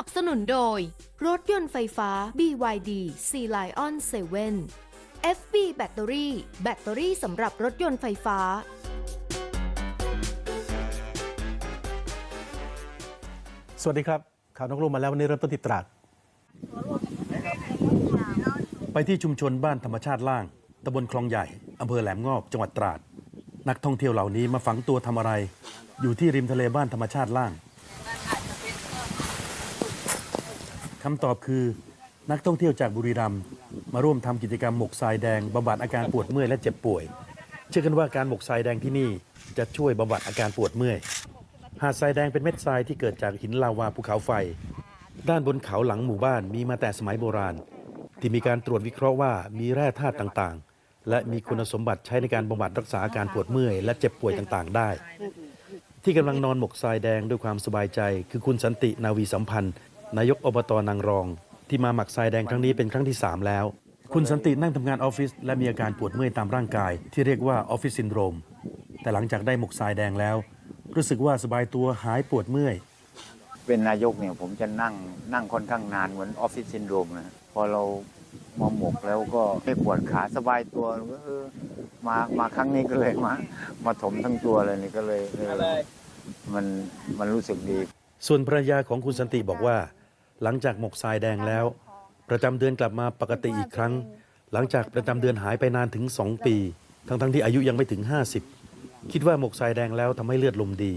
นับสนุนโดย รถยนต์ไฟฟ้า BYD Sea Lion 7 FB แบตเตอรี่ แบตเตอรี่สำหรับรถยนต์ไฟฟ้า สวัสดีครับ ข่าวนอกรุ่มมาแล้ววันนี้เริ่มต้นที่ตราด ไปที่ชุมชนบ้านธรรมชาติล่างตำบลคลองใหญ่อำเภอแหลมงอบจังหวัดตราด นักท่องเที่ยวเหล่านี้มาฝังตัวทำอะไร อยู่ที่ริมทะเลบ้านธรรมชาติล่าง คำตอบคือนักท่องเที่ยวจากบุรีรัมย์มาร่วมทำกิจกรรมหมกทรายแดงบำบัดอาการปวดเมื่อยและเจ็บป่วย เชื่อกันว่าการหมกทรายแดงที่นี่จะช่วยบำบัดอาการปวดเมื่อย หาดทรายแดงเป็นเม็ดทรายที่เกิดจากหินลาวาภูเขาไฟ ด้านบนเขาหลังหมู่บ้านมีมาแต่สมัยโบราณ ที่มีการตรวจวิเคราะห์ว่ามีแร่ธาตุต่างๆ และมีคุณสมบัติใช้ในการบำบัดรักษาอาการปวดเมื่อยและเจ็บป่วยต่างๆ ได้ ที่กำลังนอนหมกทรายแดงด้วยความสบายใจ คือคุณสันตินาวีสัมพันธ์ นายกอบตนางรอง ที่มาหมักทรายแดงครั้งนี้เป็นครั้งที่ 3 แล้ว คุณสันตินั่งทำงานออฟฟิศและมีอาการปวดเมื่อยตามร่างกาย ที่เรียกว่าออฟฟิศซินโดรม แต่หลังจากได้หมกทรายแดงแล้ว รู้สึกว่าสบายตัวหายปวดเมื่อย เป็นนายกเนี่ยผมจะนั่งนั่งค่อนข้างนานเหมือนออฟฟิศซินโดรมนะฮะพอเรามาหมกแล้วก็ไม่ปวดขาสบายตัวก็เออมามาครั้งนี้ก็เลยมามาถมทั้งตัวเลยนี่ก็เลยเออมันมันรู้สึกดี ส่วนภรรยาของคุณสันติบอกว่า หลังจากหมกทรายแดงแล้ว ประจำเดือนกลับมาปกติอีกครั้ง หลังจากประจำเดือนหายไปนานถึง 2 ปี ทั้งๆที่อายุยังไม่ถึง 50 คิดว่าหมกทรายแดงแล้วทำให้เลือดลมดี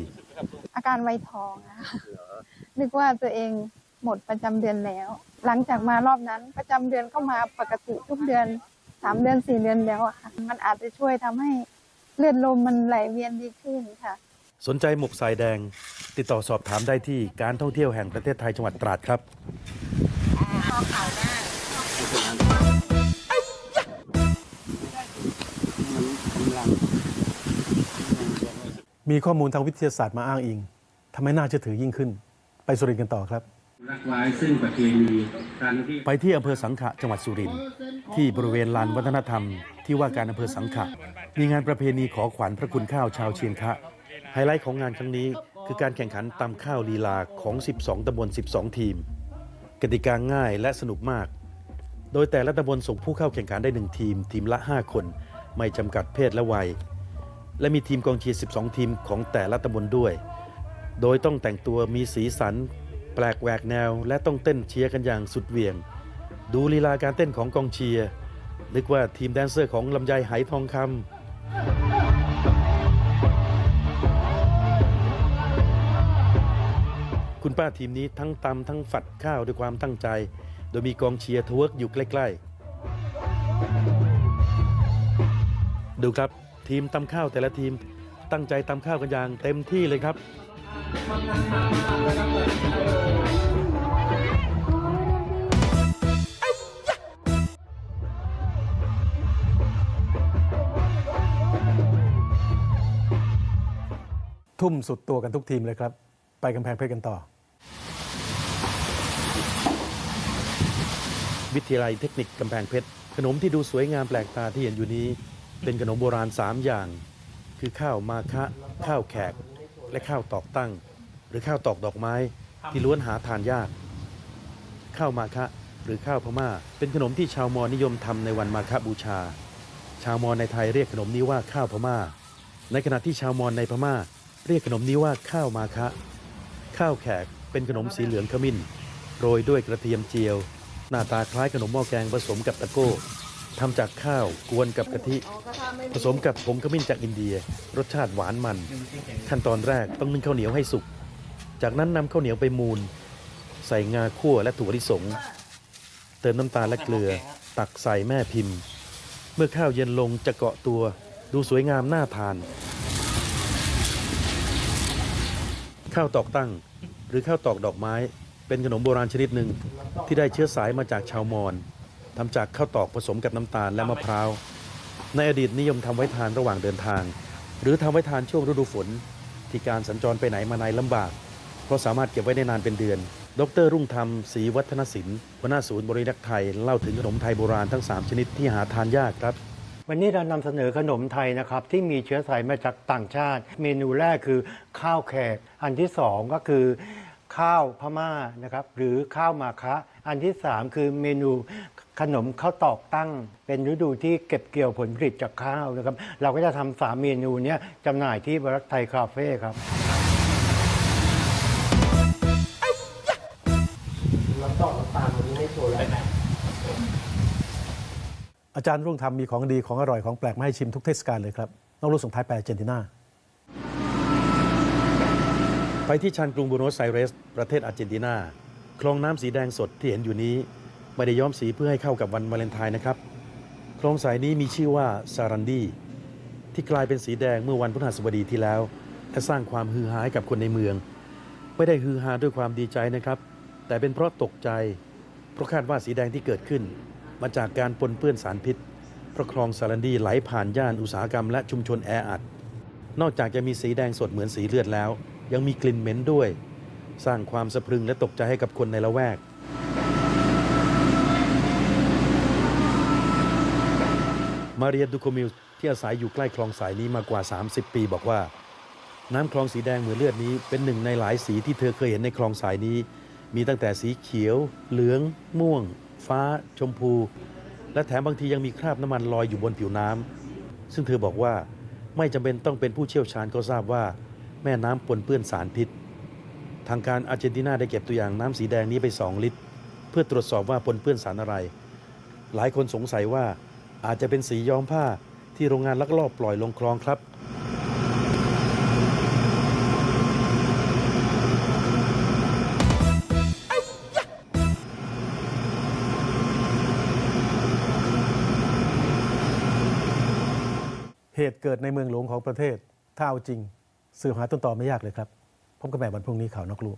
อาการไวท้องนะคะนึกว่าตัวเองหมดประจำเดือนแล้ว หลังจากมารอบนั้นประจำเดือนก็มาปกติทุกเดือนสามเดือนสี่เดือนแล้วอะค่ะมันอาจจะช่วยทำให้เลือดลมมันไหลเวียนดีขึ้นค่ะ สนใจหมกทรายแดง ติดต่อสอบถามได้ที่การท่องเที่ยวแห่งประเทศไทยจังหวัดตราดครับมีข้อมูลทางวิทยาศาสตร์มาอ้างอิงทำให้น่าเชื่อถือยิ่งขึ้น ไปสุรินทร์กันต่อครับ รักไว้ซึ่งประเพณีการที่ไปที่อำเภอสังขะจังหวัดสุรินทร์ที่บริเวณลานวัฒนธรรม ที่ว่าการอำเภอสังขะ มีงานประเพณีขอขวัญพระคุณข้าวชาวเชียงคะ ไฮไลท์ของงานครั้งนี้คือการแข่งขันตำข้าวลีลาของ 12ตำบล 12 ทีม กติกาง่ายและสนุกมาก โดยแต่ละตำบลส่งผู้เข้าแข่งขันได้ 1 ทีม ทีมละ 5 คน ไม่จำกัดเพศและวัย และมีทีมกองเชียร์ 12 ทีมของแต่ละตำบลด้วย โดยต้องแต่งตัวมีสีสัน แปลกแหวกแนว และต้องเต้นเชียร์กันอย่างสุดเหวี่ยง ดูลีลาการเต้นของกองเชียร์นึกว่าทีมแดนเซอร์ของลำไยไหทองคำ คุณป้าทีมนี้ทั้งตำทั้งฝัดข้าวด้วยความตั้งใจ โดยมีกองเชียร์ทเวิร์กอยู่ใกล้ๆ ดูครับทีมตำข้าวแต่ละทีมตั้งใจตำข้าวกันอย่างเต็มที่เลยครับ ทุ่มสุดตัวกันทุกทีมเลยครับ ไปกำแพงเพชรกันต่อ วิทยาลัยเทคนิคกำแพงเพชร ขนมที่ดูสวยงามแปลกตาที่เห็นอยู่นี้ เป็นขนมโบราณ 3 อย่าง คือข้าวมาคะ ข้าวแขก และข้าวตอกตั้ง หรือข้าวตอกดอกไม้ที่ล้วนหาทานยาก ข้าวมาคะหรือข้าวพม่า เป็นขนมที่ชาวมอญนิยมทำในวันมาฆบูชา ชาวมอญในไทยเรียกขนมนี้ว่าข้าวพม่า ในขณะที่ชาวมอญในพม่า เรียกขนมนี้ว่าข้าวมาคะ ข้าวแขก เป็นขนมสีเหลืองขมิ้น โรยด้วยกระเทียมเจียว หน้าตาคล้ายขนมหม้อแกงผสมกับตะโก้ทำจากข้าวกวนกับกะทิ ผสมกับผงขมิ้นจากอินเดีย รสชาติหวานมัน ขั้นตอนแรกต้องนึ่งข้าวเหนียวให้สุก จากนั้นนำข้าวเหนียวไปมูนใส่งาคั่วและถั่วลิสง เติมน้ำตาลและเกลือ ตักใส่แม่พิมพ์ เมื่อข้าวเย็นลงจะเกาะตัว ดูสวยงามน่าทาน ข้าวตอกตั้ง รือข้าวตอกดอกไม้ เป็นขนมโบราณชนิดหนึ่งที่ได้เชื้อสายมาจากชาวมอญทำจากข้าวตอกผสมกับน้ำตาลและมะพร้าว ในอดีตนิยมทำไว้ทานระหว่างเดินทาง หรือทำไว้ทานช่วงฤดูฝน ที่การสัญจรไปไหนมาไหนลำบาก เพราะสามารถเก็บไว้ได้นานเป็นเดือน ดรรุ่งธรรมศรีวัฒนศิลป์หัวหน้าศูนย์บริรักษ์ไทยเล่าถึงขนมไทยโบราณทั้ง 3 ชนิดที่หาทานยากครับวันนี้เรานำเสนอขนมไทยนะครับ ที่มีเชื้อสายมาจากต่างชาติ เมนูแรกคือข้าวแขก อันที่สองก็คือ ข้าวพม่านะครับหรือข้าวมาคะ อันที่ 3 คือเมนูขนมข้าวตอกตั้ง เป็นฤดูที่เก็บเกี่ยวผลผลิตจากข้าวนะครับเราก็จะทำสามเมนูเนี้ยจำหน่ายที่บรัฐไทยคาเฟ่ครับอาจารย์รุ่งธรรมมีของดีของอร่อยของแปลกมาให้ชิมทุกเทศกาลเลยครับ ต้องรู้ส่งท้ายไปอาร์เจนตินา ไปที่ชานกรุงบูโนสไอเรส ประเทศอาร์เจนตินา คลองน้ำสีแดงสดที่เห็นอยู่นี้ไม่ได้ย้อมสีเพื่อให้เข้ากับวันวาเลนไทน์นะครับ คลองสายนี้มีชื่อว่าซารันดีที่กลายเป็นสีแดงเมื่อวันพฤหัสบดีที่แล้ว และสร้างความฮือฮาให้กับคนในเมือง ไม่ได้ฮือฮาด้วยความดีใจนะครับ แต่เป็นเพราะตกใจ เพราะคาดว่าสีแดงที่เกิดขึ้น มาจากการปนเปื้อนสารพิษเพราะคลองซารันดีไหลผ่านย่านอุตสาหกรรมและชุมชนแออัด นอกจากจะมีสีแดงสดเหมือนสีเลือดแล้ว ยังมีกลิ่นเหม็นด้วย สร้างความสะพรึงและตกใจให้กับคนในละแวก มาเรียดูโคมิลที่อาศัยอยู่ใกล้คลองสายนี้มากว่า 30 ปีบอกว่า น้ำคลองสีแดงเหมือนเลือดนี้เป็นหนึ่งในหลายสีที่เธอเคยเห็นในคลองสายนี้ มีตั้งแต่สีเขียว เหลือง ม่วง ฟ้า ชมพู และแถมบางทียังมีคราบน้ำมันลอยอยู่บนผิวน้ำซึ่งเธอบอกว่าไม่จำเป็นต้องเป็นผู้เชี่ยวชาญก็ทราบว่า แม่น้ำปนเปื้อนสารพิษ ทางการอาร์เจนตินาได้เก็บตัวอย่างน้ำสีแดงนี้ไป 2 ลิตร เพื่อตรวจสอบว่าปนเปื้อนสารอะไร หลายคนสงสัยว่าอาจจะเป็นสีย้อมผ้าที่โรงงานลักลอบปล่อยลงคลองครับเหตุเกิดในเมืองหลวงของประเทศถ้าเอาจริง สืบหาต้นตอไม่ยากเลยครับพบกันใหม่วันพรุ่งนี้ข่าวนอกลู่